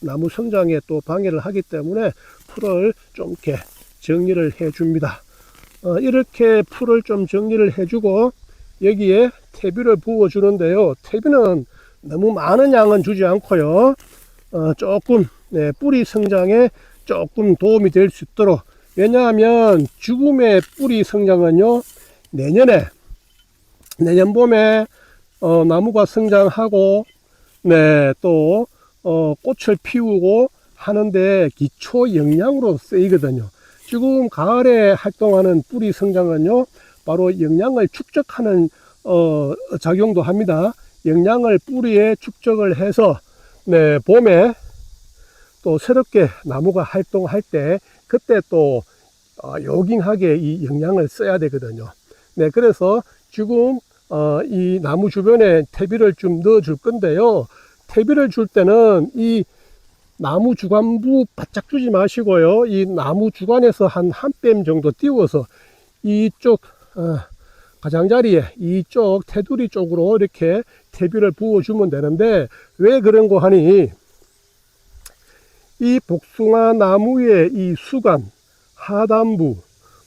나무 성장에 또 방해를 하기 때문에 풀을 좀 이렇게 정리를 해 줍니다. 어, 이렇게 풀을 좀 정리를 해주고 여기에 퇴비를 부어 주는데요. 퇴비는 너무 많은 양은 주지 않고요. 어, 조금 네, 뿌리 성장에 조금 도움이 될 수 있도록 왜냐하면 죽음의 뿌리 성장은요 내년에 내년 봄에 어, 나무가 성장하고 네 또 어, 꽃을 피우고 하는데 기초 영양으로 쓰이거든요. 지금 가을에 활동하는 뿌리 성장은요 바로 영양을 축적하는 어, 작용도 합니다. 영양을 뿌리에 축적을 해서 네, 봄에 또 새롭게 나무가 활동할 때 그때 또 어, 요긴하게 이 영양을 써야 되거든요. 네, 그래서 지금 어, 이 나무 주변에 퇴비를 좀 넣어 줄 건데요. 퇴비를 줄 때는 이 나무 주관부 바짝 주지 마시고요. 이 나무 주관에서 한한뼘 정도 띄워서 이쪽 어, 가장자리에 이쪽 테두리 쪽으로 이렇게 퇴비를 부어주면 되는데 왜 그런 거 하니 이 복숭아 나무의 이 수간 하단부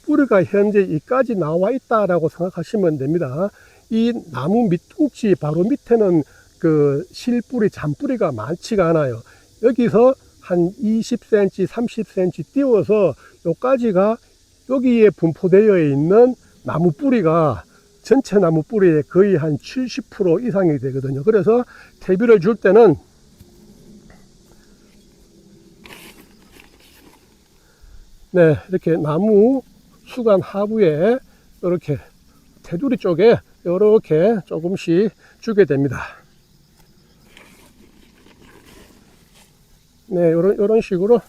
뿌리가 현재 이까지 나와 있다라고 생각하시면 됩니다. 이 나무 밑둥치 바로 밑에는 그 실뿌리 잔뿌리가 많지가 않아요. 여기서 한 20cm, 30cm 띄워서 요까지가 여기에 분포되어 있는 나무 뿌리가 전체 나무 뿌리의 거의 한 70% 이상이 되거든요. 그래서 퇴비를 줄 때는 네, 이렇게 나무 수간 하부에 이렇게 테두리 쪽에 이렇게 조금씩 주게 됩니다. 네, 이런 이런 식으로